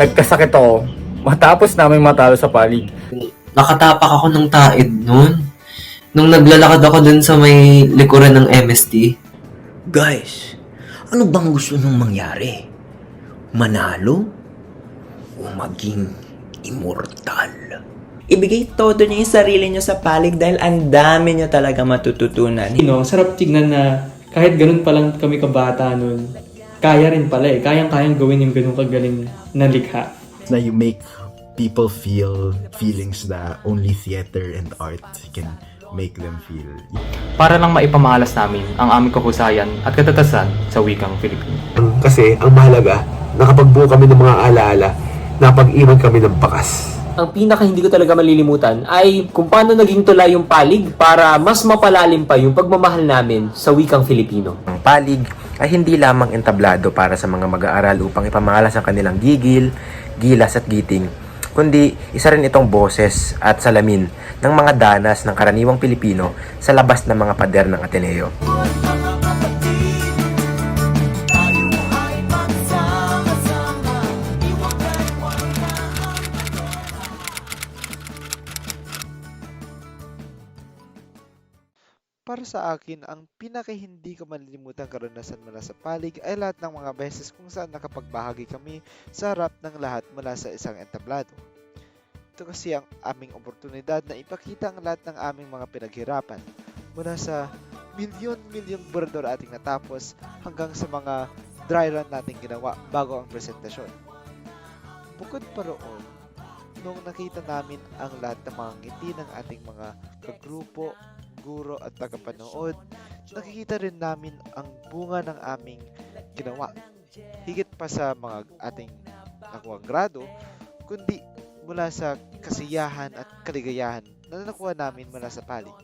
nagkasakit ako matapos namin matalo sa palig. Nakatapak ako ng taid nun. Nung naglalakad ako dun sa may likuran ng MST. Guys, ano bang gusto nung mangyari? Manalo? O maging immortal? Ibigay todo niyo yung sarili niyo sa palig dahil ang dami niyo talaga matututunan. you know, sarap tignan na kahit ganun pa lang kami kabata nun, kaya rin pala eh. Kayang-kayang gawin yung ganun kagaling na likha. na you make people feel feelings that only theater and art can make them feel. para lang maipamahalas namin ang aming kahusayan at katatasan sa wikang Filipino. Kasi ang mahalaga, nakapagbuo kami ng mga alaala, napag-iwan kami ng bakas. ang pinaka hindi ko talaga malilimutan ay kung paano naging tula yung palig para mas mapalalim pa yung pagmamahal namin sa wikang Filipino. Ang palig ay hindi lamang entablado para sa mga mag-aaral upang ipamahalas ang kanilang gigil, gilas at giting, kundi isa rin itong boses at salamin ng mga danas ng karaniwang Pilipino sa labas ng mga pader ng Ateneo. Para sa akin, ang pinaka hindi ko malilimutan karanasan mula sa palig ay lahat ng mga beses kung saan nakapagbahagi kami sa harap ng lahat mula sa isang entablado. Ito kasi ang aming oportunidad na ipakita ang lahat ng aming mga pinaghirapan mula sa milyon-milyong bordor ating natapos hanggang sa mga dry run nating ginawa bago ang presentasyon. Bukod pa roon, nung nakita namin ang lahat ng mga ngiti ng ating mga kagrupo, guro at tagapanood, nakikita rin namin ang bunga ng aming ginawa. Higit pa sa mga ating nakuha grado, kundi mula sa kasiyahan at kaligayahan na nakuha namin mula sa palig.